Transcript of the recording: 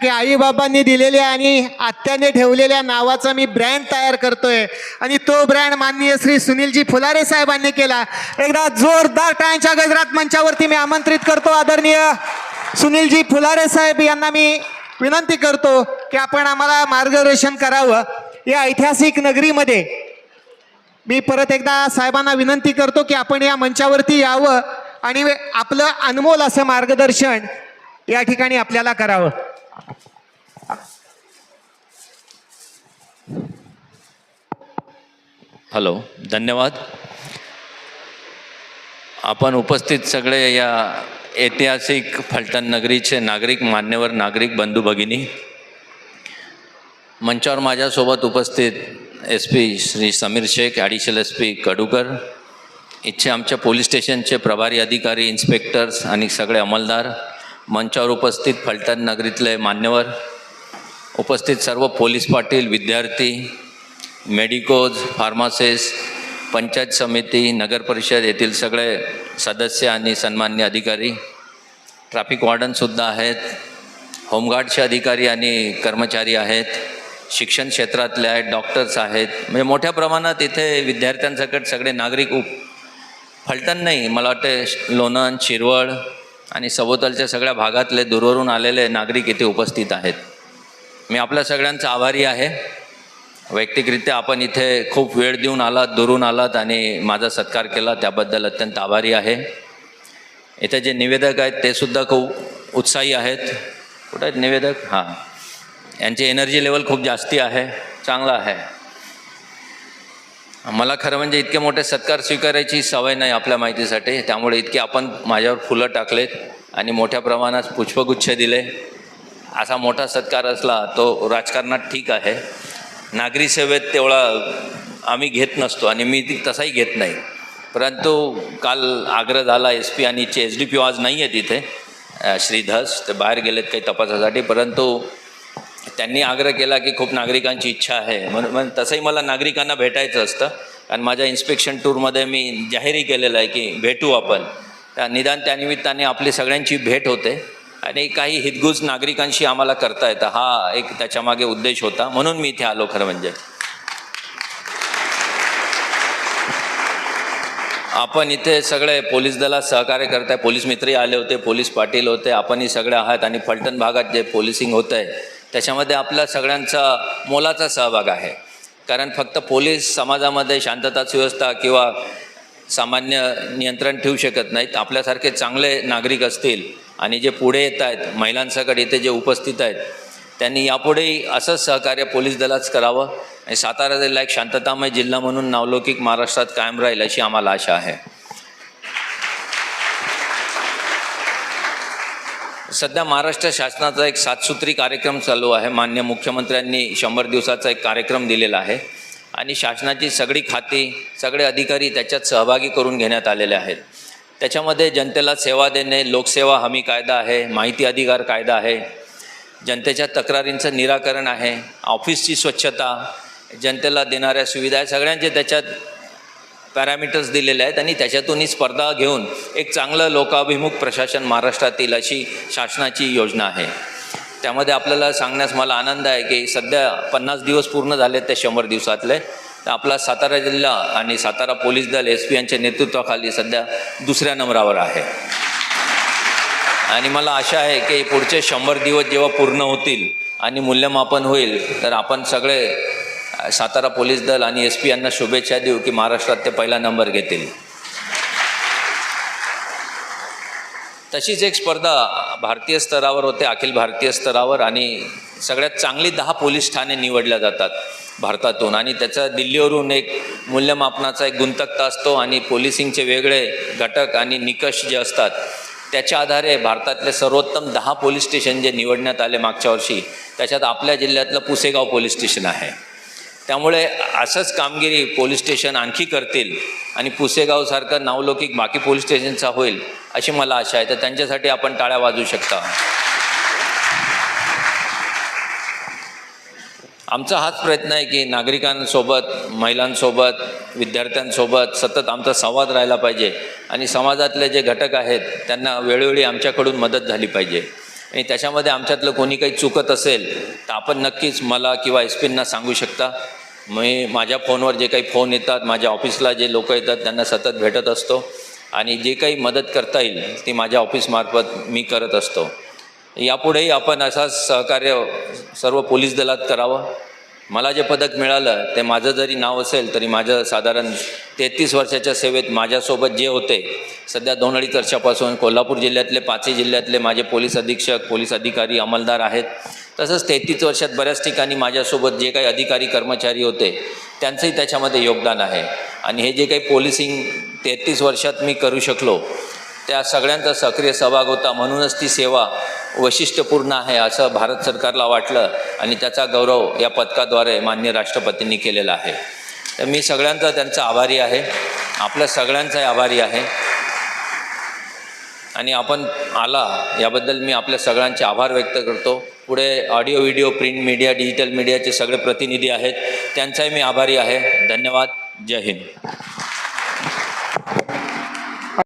की आईबाबांनी दिलेल्या आणि आत्याने ठेवलेल्या नावाचा मी ब्रँड तयार करतोय. आणि तो ब्रँड माननीय श्री सुनीलजी फुलारे साहेबांनी केला. एकदा जोरदार टाळ्यांच्या गजरात मंचावरती मी आमंत्रित करतो. आदरणीय सुनीलजी फुलारे साहेब यांना मी विनंती करतो की आपण आम्हाला मार्गदर्शन करावं. या ऐतिहासिक नगरीमध्ये मी परत एकदा साहेबांना विनंती करतो की आपण या मंचावरती यावं आणि आपलं अनमोल असं मार्गदर्शन या ठिकाणी आपल्याला करावं. हॅलो धन्यवाद. आपण उपस्थित सगळे या ऐतिहासिक फलटण नगरीचे नागरिक मान्यवर नागरिक बंधू भगिनी. मंचावर माझ्यासोबत उपस्थित S P Shri Sameer Shaikh additional S P Kadukar इच्छे आमच्या पोलीस स्टेशनचे प्रभारी अधिकारी इन्स्पेक्टर्स आणि सगळे अंमलदार मंचावर उपस्थित फलटण नगरीतले मान्यवर उपस्थित सर्व पोलीस पाटील विद्यार्थी मेडिकोज फार्मासिस्ट पंचायत समिती नगर परिषद येथील सगळे सदस्य आणि सन्मान्य अधिकारी ट्रॅफिक वॉर्डनसुद्धा आहेत होमगार्डचे अधिकारी आणि कर्मचारी आहेत शिक्षण क्षेत्रातले आहेत डॉक्टर्स आहेत. म्हणजे मोठ्या प्रमाणात इथे विद्यार्थ्यांसकट सगळे नागरिक उप फलटण नाही मला वाटते लोणंद शिरवळ आणि सभोवतालच्या सगळ्या भागातले दूरवरून आलेले नागरिक इथे उपस्थित आहेत. मी आपल्या सगळ्यांचा आभारी आहे. वैयक्तिकरित्या आपण इथे खूप वेळ देऊन आलात दुरून आलात आणि माझा सत्कार केला. त्याबद्दल अत्यंत आभारी आहे. इथे जे निवेदक आहेत ते सुद्धा खूप उत्साही आहेत. कुठं आहेत निवेदक? हां. यांची एनर्जी लेवल खूप जास्ती आहे. चांगला आहे. मला खरं म्हणजे इतके मोठे सत्कार स्वीकारायची सवय नाही आपल्या माहितीसाठी. त्यामुळे इतके आपण माझ्यावर फुलं टाकलेत आणि मोठ्या प्रमाणात पुष्पगुच्छ दिले. असा मोठा सत्कार असला तो राजकारणात ठीक आहे. नागरी सेवेत तेवढा आम्ही घेत नसतो आणि मी ती तसाही घेत नाही. परंतु काल आग्रह झाला एस पी आणि एच डी पी आज नाही आहे तिथे श्रीधस ते बाहेर गेलेत काही तपासासाठी. परंतु त्यांनी आग्रह केला की खूप नागरिकांची इच्छा आहे. म्हणून म्हणून तसंही मला नागरिकांना भेटायचं असतं. कारण माझ्या इन्स्पेक्शन टूरमध्ये मी जाहीरही केलेलं आहे की भेटू आपण. त्या निदान त्यानिमित्ताने आपली सगळ्यांची भेट होते. आणि काही हितगुज नागरिकांशी आम्हाला करता येतं. हा एक त्याच्यामागे उद्देश होता. म्हणून मी इथे आलो खरं म्हणजे. आपण इथे सगळे पोलीस दलात सहकार्य करताय. पोलीस मित्रही आले होते पोलीस पाटील होते. आपणही सगळे आहात आणि फलटण भागात जे पोलिसिंग होतं आहे त्याच्यामध्ये आपला सगळ्यांचा मोलाचा सहभाग आहे. कारण फक्त पोलीस समाजामध्ये शांतता सुव्यवस्था किंवा सामान्य नियंत्रण ठेवू शकत नाहीत. आपल्यासारखे चांगले नागरिक असतील आणि जे पुढे येत आहेत महिलांसकट इथे जे उपस्थित आहेत त्यांनी यापुढेही असंच सहकार्य पोलीस दलाच करावं आणि सातारा जिल्हा एक शांततामय जिल्हा म्हणून नावलौकिक महाराष्ट्रात कायम राहील अशी आम्हाला आशा आहे. सध्या महाराष्ट्र शासनाचा एक सातसूत्री कार्यक्रम चालू आहे. मान्य मुख्यमंत्र्यांनी शंभर दिवसाचा एक कार्यक्रम दिलेला आहे आणि शासनाची सगळी खाती सगळे अधिकारी त्याच्यात सहभागी करून घेण्यात आलेले आहेत. त्याच्यामध्ये जनतेला सेवा देणे लोकसेवा हमी कायदा आहे माहिती अधिकार कायदा आहे. जनतेच्या तक्रारींचं निराकरण आहे ऑफिसची स्वच्छता जनतेला देणाऱ्या सुविधा आहे सगळ्यांचे त्याच्यात पॅरामीटर्स दिलेले आहेत आणि त्याच्यातून ही स्पर्धा घेऊन एक चांगलं लोकाभिमुख प्रशासन महाराष्ट्रातील अशी शासनाची योजना आहे. त्यामध्ये आपल्याला सांगण्यास मला आनंद आहे की सध्या पन्नास दिवस पूर्ण झाले ते शंभर दिवसातले. तर आपला सातारा जिल्हा आणि सातारा पोलीस दल एस पी यांच्या नेतृत्वाखाली सध्या दुसऱ्या नंबरावर आहे. आणि मला आशा आहे की पुढचे शंभर दिवस जेव्हा पूर्ण होतील आणि मूल्यमापन होईल तर आपण सगळे सातारा पोलीस दल आणि एस पी यांना शुभेच्छा देऊ की महाराष्ट्रात ते पहिला नंबर घेतील. तशीच एक स्पर्धा भारतीय स्तरावर होते अखिल भारतीय स्तरावर आणि सगळ्यात चांगली दहा पोलीस ठाणे निवडल्या जातात. भारतातून. आणि त्याचा दिल्लीवरून एक मूल्यमापनाचा एक गुंतक्ता असतो आणि पोलिसिंगचे वेगळे घटक आणि निकष जे असतात त्याच्या आधारे भारतातले सर्वोत्तम दहा पोलीस स्टेशन जे निवडण्यात आले मागच्या वर्षी त्याच्यात आपल्या जिल्ह्यातलं पुसेगाव पोलीस स्टेशन आहे. त्यामुळे असंच कामगिरी पोलीस स्टेशन आणखी करतील आणि पुसेगावसारखं नावलौकिक बाकी पोलीस स्टेशनचा होईल अशी मला आशा आहे. तर त्यांच्यासाठी आपण टाळ्या वाजवू शकता. आमचा हाच प्रयत्न आहे की नागरिकांसोबत महिलांसोबत विद्यार्थ्यांसोबत सतत आमचा संवाद राहिला पाहिजे आणि समाजातले जे घटक आहेत त्यांना वेळोवेळी आमच्याकडून मदत झाली पाहिजे. आणि त्याच्यामध्ये आमच्यातलं कोणी काही चुकत असेल तर आपण नक्कीच मला किंवा एस पींना सांगू शकता. मी माझ्या फोनवर जे काही फोन येतात माझ्या ऑफिसला जे लोक येतात त्यांना सतत भेटत असतो आणि जे काही मदत करता येईल ती माझ्या ऑफिसमार्फत मी करत असतो. यापुढेही आपण असाच सहकार्य सर्व पोलीस दलात करावं. मला जे पदक मिळालं ते माझं जरी नाव असेल तरी माझं साधारण तेहतीस वर्षाच्या सेवेत माझ्यासोबत जे होते सध्या दोन अडीच वर्षापासून कोल्हापूर जिल्ह्यातले पाचही जिल्ह्यातले माझे पोलीस अधीक्षक पोलीस अधिकारी अंमलदार आहेत. तसंच तेहतीस वर्षात बऱ्याच ठिकाणी माझ्यासोबत जे काही अधिकारी कर्मचारी होते त्यांचंही त्याच्यामध्ये योगदान आहे. आणि हे जे काही पोलिसिंग तेहतीस वर्षात मी करू शकलो त्या सगळ्यांचा सक्रिय सहभाग होता. म्हणूनच ती सेवा वैशिष्ट्यपूर्ण आहे असं भारत सरकारला वाटलं आणि त्याचा गौरव या पथकाद्वारे मान्य राष्ट्रपतींनी केलेला आहे. तर मी सगळ्यांचा त्यांचा आभारी आहे. आपल्या सगळ्यांचाही आभारी आहे. आणि आपण आला याबद्दल मी आपल्या सगळ्यांचे आभार व्यक्त करतो. पुढे audio video print media digital मीडियाचे सगळे प्रतिनिधी आहेत. त्यांचाही मी आभारी आहे. धन्यवाद. जय हिंद.